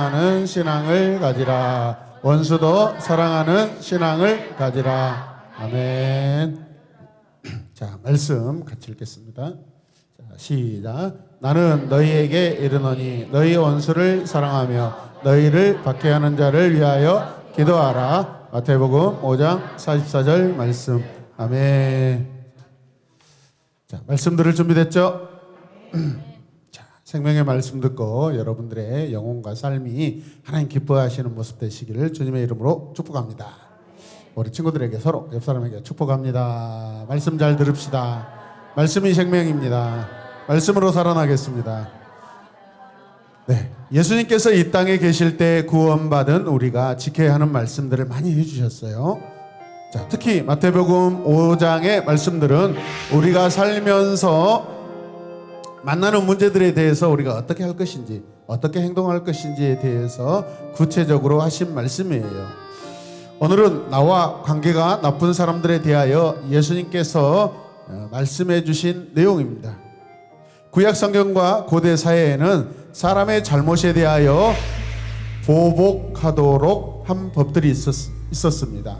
사랑하는 신앙을 가지라. 원수도 사랑하는 신앙을 가지라. 아멘. 자, 말씀 같이 읽겠습니다. 자, 시작. 나는 너희에게 이르노니 너희 원수를 사랑하며 너희를 박해하는 자를 위하여 기도하라. 마태복음 5장 44절 말씀. 아멘. 자, 말씀 들을 준비됐죠? 자, 생명의 말씀 듣고 여러분들의 영혼과 삶이 하나님 기뻐하시는 모습 되시기를 주님의 이름으로 축복합니다. 우리 친구들에게 서로 옆 사람에게 축복합니다. 말씀 잘 들읍시다. 말씀이 생명입니다. 말씀으로 살아나겠습니다. 네. 예수님께서 이 땅에 계실 때 구원받은 우리가 지켜야 하는 말씀들을 많이 해주셨어요. 자, 특히 마태복음 5장의 말씀들은 우리가 살면서 만나는 문제들에 대해서 우리가 어떻게 할 것인지, 어떻게 행동할 것인지에 대해서 구체적으로 하신 말씀이에요. 오늘은 나와 관계가 나쁜 사람들에 대하여 예수님께서 어, 말씀해 주신 내용입니다. 구약 성경과 고대 사회에는 사람의 잘못에 대하여 보복하도록 한 법들이 있었, 있었습니다.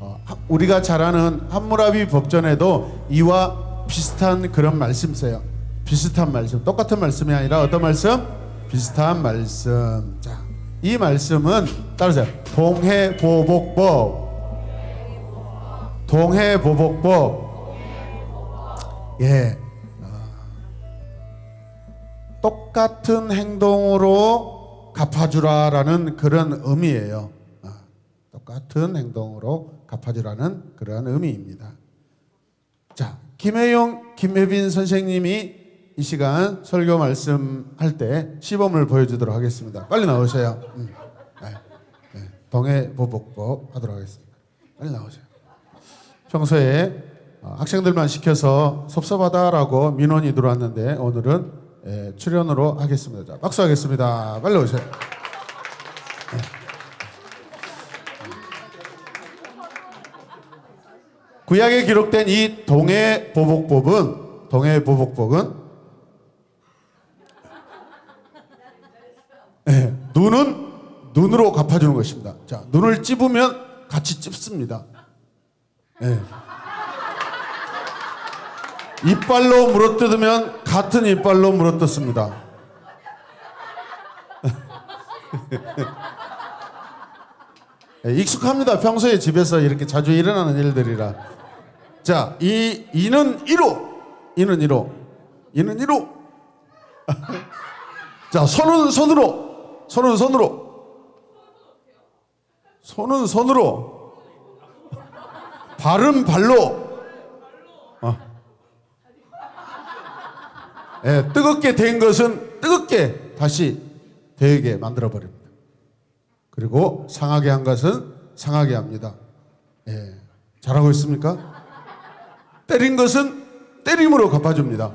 어, 하- 우리가 잘 아는 함무라비 법전에도 이와 비슷한 그런 말씀 써요. 비슷한 말씀, 똑같은 말씀이 아니라 어떤 말씀? 비슷한 말씀. 자, 이 말씀은 따르세요. 동해보복법. 동해보복법. 예. 똑같은 행동으로 갚아주라라는 그런 의미예요. 아, 똑같은 행동으로 갚아주라는 그런 의미입니다. 자, 김혜용, 김혜빈 선생님이 이 시간 설교 말씀할 때 시범을 보여주도록 하겠습니다. 빨리 나오세요. 음. 네, 네. 동해 보복법 하도록 하겠습니다. 빨리 나오세요. 평소에 어, 학생들만 시켜서 섭섭하다라고 민원이 들어왔는데 오늘은 예, 출연으로 하겠습니다. 자, 박수 하겠습니다. 빨리 오세요. 네. 구약에 기록된 이 동해 보복법은 동해 보복법은 예, 눈은 눈으로 갚아주는 것입니다. 자, 눈을 찝으면 같이 찝습니다. 예. 이빨로 물어뜯으면 같은 이빨로 물어뜯습니다. 예, 익숙합니다. 평소에 집에서 이렇게 자주 일어나는 일들이라. 자, 이 이는 이로, 이는 이로, 이는 이로. 자, 손은 손으로, 손은 손으로, 손은 손으로, 발은 발로. 어. 예, 뜨겁게 된 것은 뜨겁게 다시 되게 만들어 버립니다. 그리고 상하게 한 것은 상하게 합니다. 예, 잘하고 있습니까? 때린 것은 때림으로 갚아줍니다.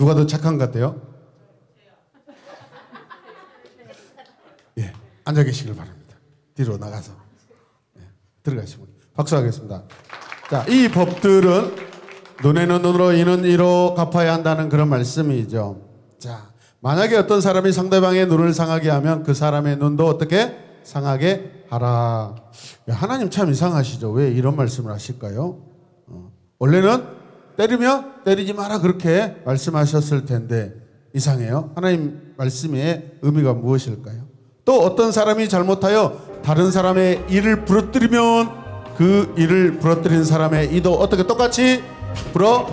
누가 더 착한 것 같아요? 예, 앉아 계시길 바랍니다. 뒤로 나가서 예, 들어가시면 박수하겠습니다. 자, 이 법들은 눈에는 눈으로 이는 이로 갚아야 한다는 그런 말씀이죠. 자, 만약에 어떤 사람이 상대방의 눈을 상하게 하면 그 사람의 눈도 어떻게 상하게 하라. 야, 하나님 참 이상하시죠. 왜 이런 말씀을 하실까요? 어, 원래는 때리면 때리지 마라 그렇게 말씀하셨을 텐데 이상해요. 하나님 말씀의 의미가 무엇일까요? 또 어떤 사람이 잘못하여 다른 사람의 일을 부러뜨리면 그 일을 부러뜨린 사람의 이도 어떻게 똑같이 불어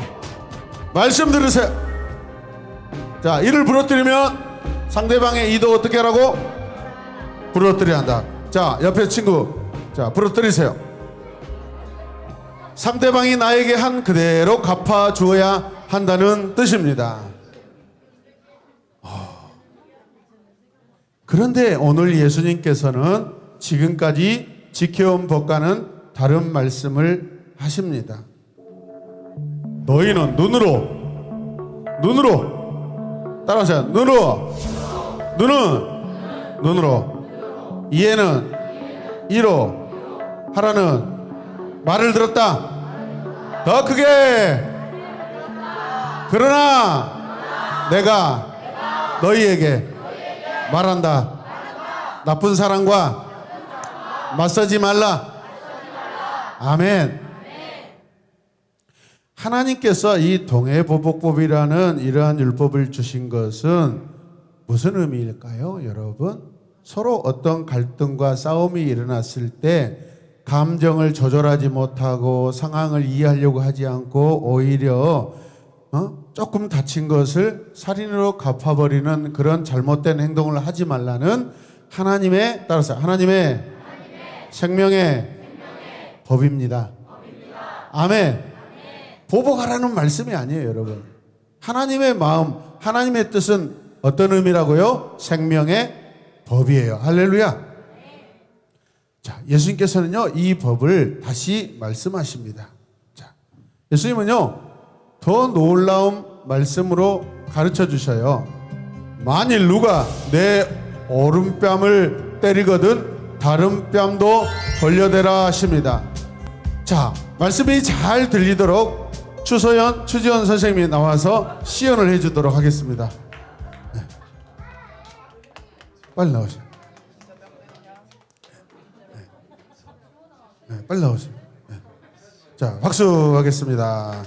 말씀 들으세요. 자, 이를 부러뜨리면 상대방의 이도 어떻게 하라고? 부러뜨려야 한다. 자, 옆에 친구. 자, 부러뜨리세요. 상대방이 나에게 한 그대로 갚아 주어야 한다는 뜻입니다. 어. 그런데 오늘 예수님께서는 지금까지 지켜온 법과는 다른 말씀을 하십니다. 너희는 눈으로 눈으로 따라하세요. 눈으로 눈은 눈으로 이해는 이로 하라는 말을 들었다. 더 크게 그러나 내가 너희에게 말한다. 나쁜 사람과 맞서지 말라. 아멘. 하나님께서 이 동해보복법이라는 이러한 율법을 주신 것은 무슨 의미일까요, 여러분? 서로 어떤 갈등과 싸움이 일어났을 때 감정을 조절하지 못하고 상황을 이해하려고 하지 않고 오히려 어? 조금 다친 것을 살인으로 갚아버리는 그런 잘못된 행동을 하지 말라는 하나님의 따라서 하나님의, 생명의, 법입니다. 아멘. 보복하라는 말씀이 아니에요, 여러분. 하나님의 마음, 하나님의 뜻은 어떤 의미라고요? 생명의 법이에요. 할렐루야. 자, 예수님께서는요, 이 법을 다시 말씀하십니다. 자, 예수님은요, 더 놀라운 말씀으로 가르쳐 주셔요. 만일 누가 내 오른뺨을 때리거든 다른 뺨도 돌려대라 하십니다. 자, 말씀이 잘 들리도록 추소연, 추지원 선생님이 나와서 시연을 해주도록 하겠습니다. 네. 빨리 나오세요. 네. 네, 빨리 나오세요. 네. 자, 박수 하겠습니다.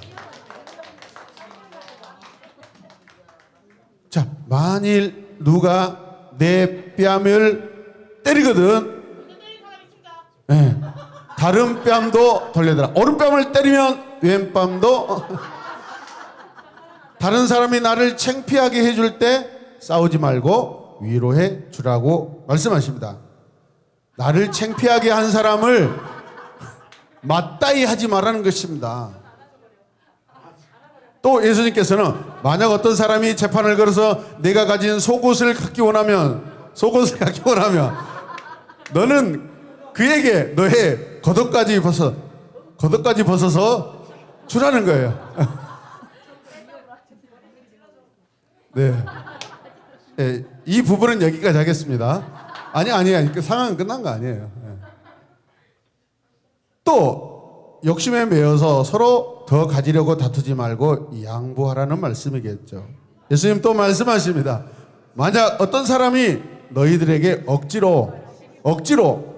자, 만일 누가 내 뺨을 때리거든, 네. 다른 뺨도 돌려대라. 오른뺨을 때리면 왼뺨도 다른 사람이 나를 창피하게 해줄 때 싸우지 말고 위로해 주라고 말씀하십니다. 나를 창피하게 한 사람을 맞다이 하지 말라는 것입니다. 또 예수님께서는 만약 어떤 사람이 재판을 걸어서 내가 가진 속옷을 갖기 원하면 속옷을 갖기 원하면 너는 그에게 너의 겉옷까지 벗어 겉옷까지 벗어서 주라는 거예요. 네. 네, 이 부분은 여기까지 하겠습니다. 아니 아니 그 상황은 끝난 거 아니에요. 네. 또 욕심에 매여서 서로 더 가지려고 다투지 말고 양보하라는 말씀이겠죠. 예수님 또 말씀하십니다. 만약 어떤 사람이 너희들에게 억지로 억지로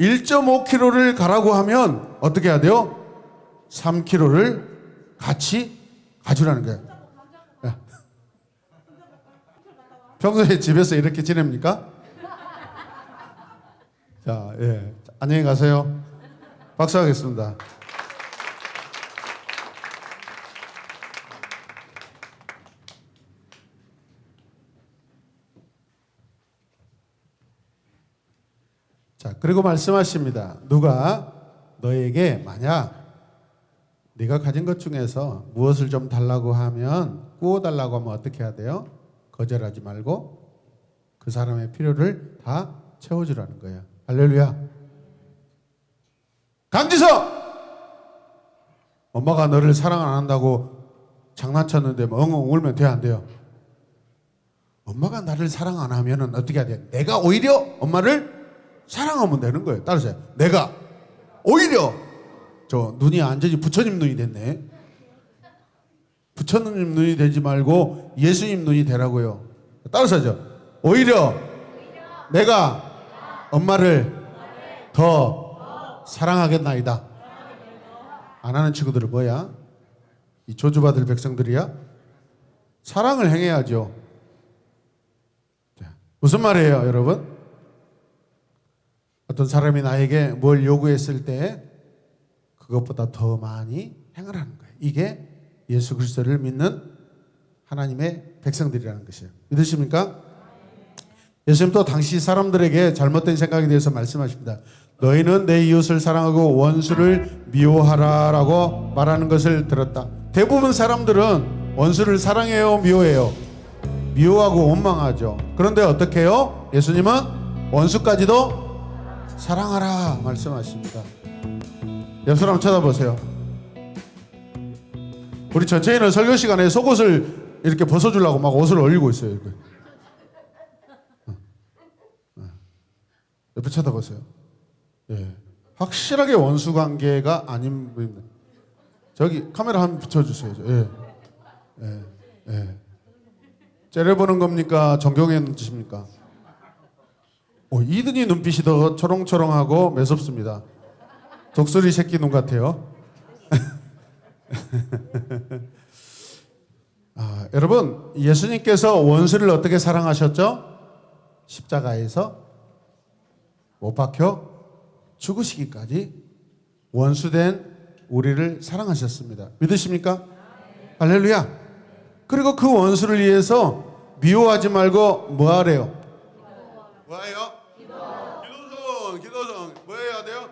1.5kg를 가라고 하면 어떻게 해야 돼요? 3kg를 같이 가주라는 거예요. 예. 평소에 집에서 이렇게 지냅니까? 자, 예. 안녕히 가세요. 박수하겠습니다. 자, 그리고 말씀하십니다. 누가 너에게 만약 네가 가진 것 중에서 무엇을 좀 달라고 하면 구워 달라고 하면 어떻게 해야 돼요? 거절하지 말고 그 사람의 필요를 다 채워주라는 거예요. 할렐루야. 강지석! 엄마가 너를 사랑 안 한다고 장난쳤는데 뭐 엉엉 울면 돼, 안 돼요? 엄마가 나를 사랑 안 하면은 어떻게 해야 돼? 내가 오히려 엄마를 사랑하면 되는 거예요. 따라서 내가 오히려 저 눈이 완전히 부처님 눈이 됐네. 부처님 눈이 되지 말고 예수님 눈이 되라고요. 따라서죠. 오히려 내가 엄마를 더 사랑하겠나이다. 안 하는 친구들은 뭐야? 이 조주받을 백성들이야? 사랑을 행해야죠. 자, 무슨 말이에요, 여러분? 어떤 사람이 나에게 뭘 요구했을 때 그것보다 더 많이 행하라는 거예요. 이게 예수 그리스도를 믿는 하나님의 백성들이라는 것이에요. 믿으십니까? 예수님 또 당시 사람들에게 잘못된 생각에 대해서 말씀하십니다. 너희는 내 이웃을 사랑하고 원수를 미워하라라고 말하는 것을 들었다. 대부분 사람들은 원수를 사랑해요, 미워해요. 미워하고 원망하죠. 그런데 어떻게 해요? 예수님은 원수까지도 사랑하라 말씀하십니다. 옆 사람 쳐다보세요. 우리 전체인은 설교 시간에 속옷을 이렇게 벗어주려고 막 옷을 올리고 있어요. 어. 어. 옆에 쳐다보세요. 예. 확실하게 원수 관계가 아닌 분입니다. 저기 카메라 한번 붙여주세요. 예. 예. 예. 째려보는 겁니까? 존경하는 뜻입니까? 오, 이든이 눈빛이 더 초롱초롱하고 매섭습니다. 독수리 새끼 눈 같아요. 아, 여러분, 예수님께서 원수를 어떻게 사랑하셨죠? 십자가에서 못 박혀 죽으시기까지 원수된 우리를 사랑하셨습니다. 믿으십니까? 할렐루야. 그리고 그 원수를 위해서 미워하지 말고 뭐 하래요? 뭐예요? 기도성, 기도성. 뭐 해야 돼요?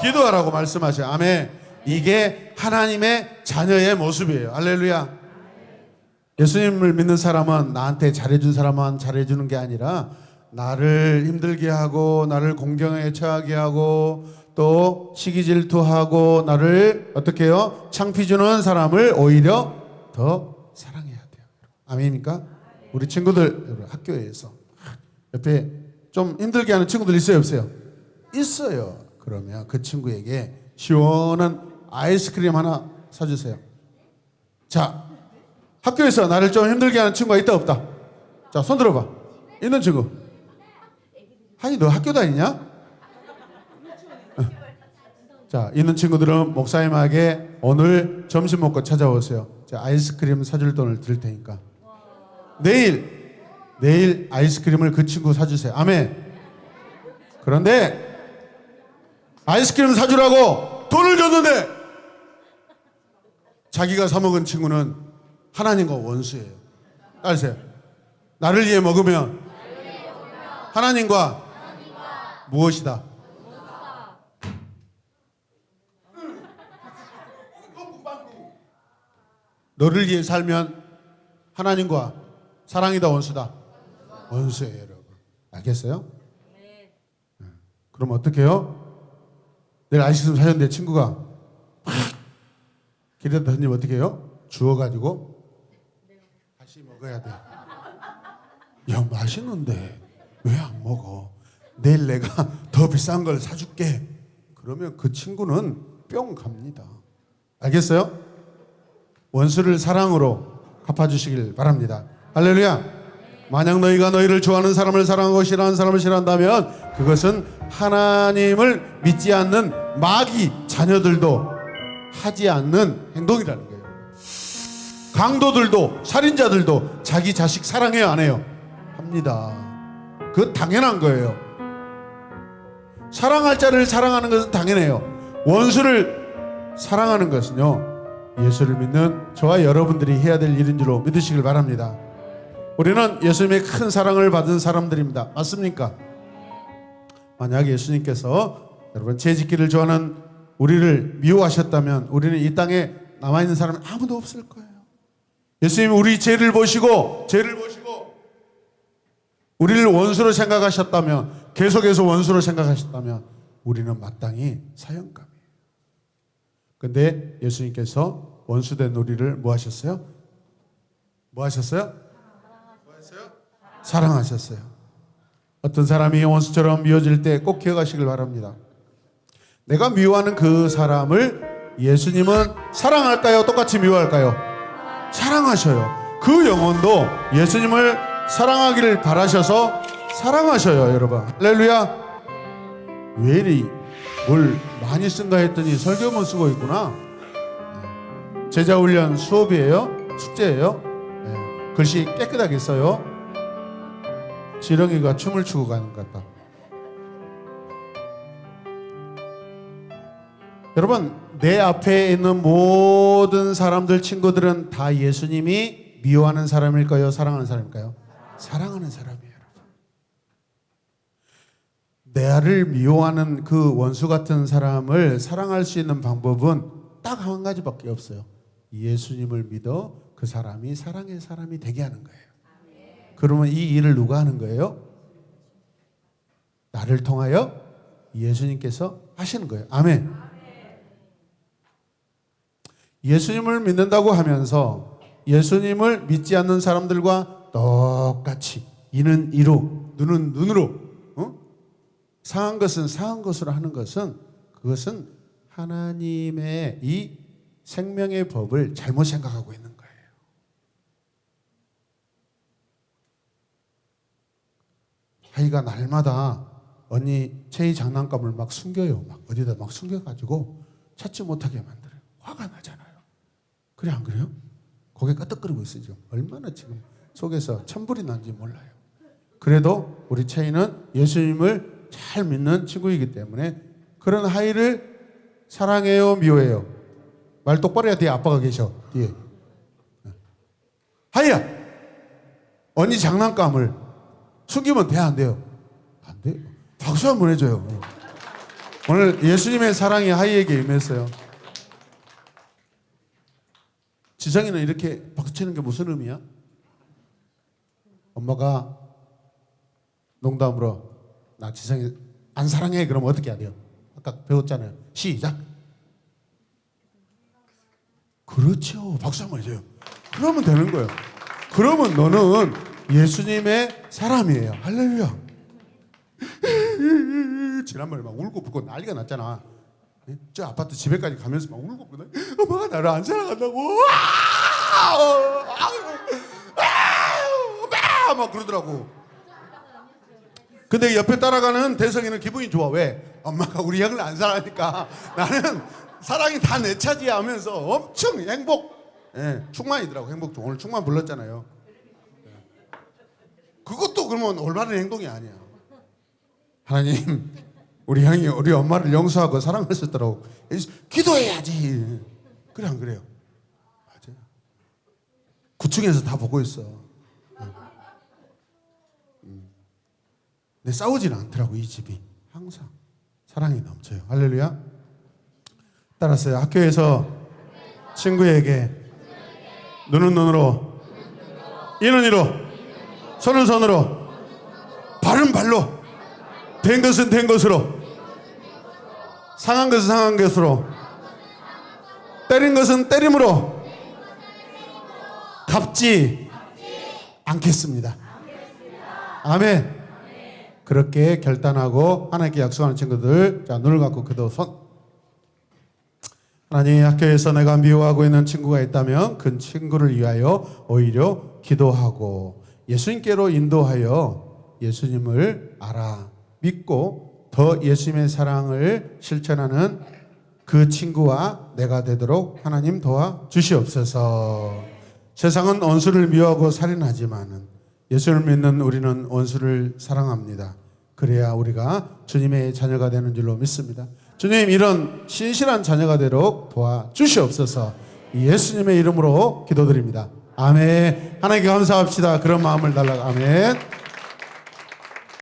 기도 하라고 말씀하셔요. 아멘. 이게 하나님의 자녀의 모습이에요. 할렐루야. 예수님을 믿는 사람은 나한테 잘해준 사람만 잘해주는 게 아니라 나를 힘들게 하고 나를 공경에 처하게 하고 또 시기 질투하고 나를 어떻게 해요? 창피 주는 사람을 오히려 더 사랑해야 돼요. 아멘입니까? 우리 친구들 학교에서 옆에 좀 힘들게 하는 친구들 있어요, 없어요? 있어요. 그러면 그 친구에게 시원한 아이스크림 하나 사주세요. 자, 학교에서 나를 좀 힘들게 하는 친구가 있다, 없다? 자, 손 들어봐. 있는 친구. 하니, 너 학교 다니냐? 어. 자, 있는 친구들은 목사님에게 오늘 점심 먹고 찾아오세요. 자, 아이스크림 사줄 돈을 드릴 테니까. 내일, 내일 아이스크림을 그 친구 사주세요. 아멘. 그런데 아이스크림 사주라고 돈을 줬는데 자기가 사먹은 친구는 하나님과 원수예요. 따르세요. 나를 위해 먹으면 하나님과 무엇이다? 너를 위해 살면 하나님과 사랑이다 원수다. 원수예요, 여러분. 알겠어요? 네. 그럼 어떻게 해요? 내일 아이스크림 사줬는데 친구가 막 기대다 던지면 어떻게 해요? 주워가지고 다시 먹어야 돼. 야, 맛있는데 왜 안 먹어? 내일 내가 더 비싼 걸 사줄게. 그러면 그 친구는 뿅 갑니다. 알겠어요? 원수를 사랑으로 갚아주시길 바랍니다. 할렐루야. 만약 너희가 너희를 좋아하는 사람을 사랑하고 싫어하는 사람을 싫어한다면 그것은 하나님을 믿지 않는 마귀 자녀들도 하지 않는 행동이라는 거예요. 강도들도 살인자들도 자기 자식 사랑해요 안 해요? 합니다. 그 당연한 거예요. 사랑할 자를 사랑하는 것은 당연해요. 원수를 사랑하는 것은요. 예수를 믿는 저와 여러분들이 해야 될 일인 줄로 믿으시길 바랍니다. 우리는 예수님의 큰 사랑을 받은 사람들입니다. 맞습니까? 만약 예수님께서 여러분 죄짓기를 좋아하는 우리를 미워하셨다면 우리는 이 땅에 남아 있는 사람이 아무도 없을 거예요. 예수님이 우리 죄를 보시고 죄를 보시고 우리를 원수로 생각하셨다면 계속해서 원수로 생각하셨다면 우리는 마땅히 사형감이에요. 근데 예수님께서 원수된 우리를 뭐 하셨어요? 뭐 하셨어요? 뭐 했어요? 사랑하셨어요. 어떤 사람이 원수처럼 미워질 때 꼭 기억하시길 바랍니다. 내가 미워하는 그 사람을 예수님은 사랑할까요? 똑같이 미워할까요? 사랑하셔요. 그 영혼도 예수님을 사랑하기를 바라셔서 사랑하셔요, 여러분. 할렐루야. 왜 이리 뭘 많이 쓴가 했더니 설교문 쓰고 있구나. 네. 제자 훈련 수업이에요? 숙제예요? 네. 글씨 깨끗하게 써요. 지렁이가 춤을 추고 가는 것 같다. 여러분, 내 앞에 있는 모든 사람들, 친구들은 다 예수님이 미워하는 사람일까요? 사랑하는 사람일까요? 사랑하는 사람이에요. 나를 미워하는 그 원수 같은 사람을 사랑할 수 있는 방법은 딱 한 가지밖에 없어요. 예수님을 믿어 그 사람이 사랑의 사람이 되게 하는 거예요. 그러면 이 일을 누가 하는 거예요? 나를 통하여 예수님께서 하시는 거예요. 아멘. 예수님을 믿는다고 하면서 예수님을 믿지 않는 사람들과 똑같이 이는 이로 눈은 눈으로 어? 상한 것은 상한 것으로 하는 것은 그것은 하나님의 이 생명의 법을 잘못 생각하고 있는 거예요. 하이가 날마다 언니 체이 장난감을 막 숨겨요. 막 어디다 막 숨겨가지고 찾지 못하게 만들어요. 화가 나잖아요. 그래 안 그래요? 고개 끄덕거리고 있어요 지금. 얼마나 지금 속에서 천불이 난지 몰라요. 그래도 우리 체이는 예수님을 잘 믿는 친구이기 때문에 그런 하이를 사랑해요, 미워해요. 말 똑바로 해야 뒤에 아빠가 계셔 뒤에. 하이야, 언니 장난감을 숨기면 돼, 안 돼요? 안 돼요. 박수 한번 해줘요. 오늘 예수님의 사랑이 하이에게 임했어요. 지성이는 이렇게 박수 치는 게 무슨 의미야? 엄마가 농담으로 나 지성이 안 사랑해 그러면 어떻게 해야 돼요? 아까 배웠잖아요. 시작. 그렇죠. 박수 한번 해줘요. 그러면 되는 거예요. 그러면 너는 예수님의 사람이에요. 할렐루야. 지난번에 막 울고 불고 난리가 났잖아. 예? 저 아파트 집에까지 가면서 막 울고 불고 엄마가 나를 안 사랑한다고. 아! 아! 아! 막 그러더라고. 근데 옆에 따라가는 대성이는 기분이 좋아. 왜? 엄마가 우리 형을 안 사랑하니까 나는 사랑이 다 내 차지야 하면서 엄청 행복. 예, 충만이더라고. 행복. 오늘 충만 불렀잖아요. 예. 그것도 그러면 올바른 행동이 아니야. 하나님, 우리 형이 우리 엄마를 용서하고 사랑하셨더라고. 기도해야지. 그래 안 그래요? 맞아요. 구층에서 다 보고 있어. 내 싸우지는 않더라고 이 집이. 항상. 사랑이 넘쳐요. 할렐루야. 따라서요. 학교에서 친구에게 눈은 눈으로 이는 이로 손은 손으로 발은 발로 된 것은 된 것으로 상한 것은 상한 것으로 때린 것은 때림으로 갚지 않겠습니다. 아멘 그렇게 결단하고 하나님께 약속하는 친구들 자 눈을 감고 그도 손 하나님 학교에서 내가 미워하고 있는 친구가 있다면 그 친구를 위하여 오히려 기도하고 예수님께로 인도하여 예수님을 알아 믿고 더 예수님의 사랑을 실천하는 그 친구와 내가 되도록 하나님 도와 주시옵소서. 세상은 원수를 미워하고 살인하지만은 예수를 믿는 우리는 원수를 사랑합니다. 그래야 우리가 주님의 자녀가 되는 줄로 믿습니다. 주님 이런 신실한 자녀가 되도록 도와 주시옵소서. 예수님의 이름으로 기도드립니다. 아멘. 하나님께 감사합시다. 그런 마음을 달라가 아멘.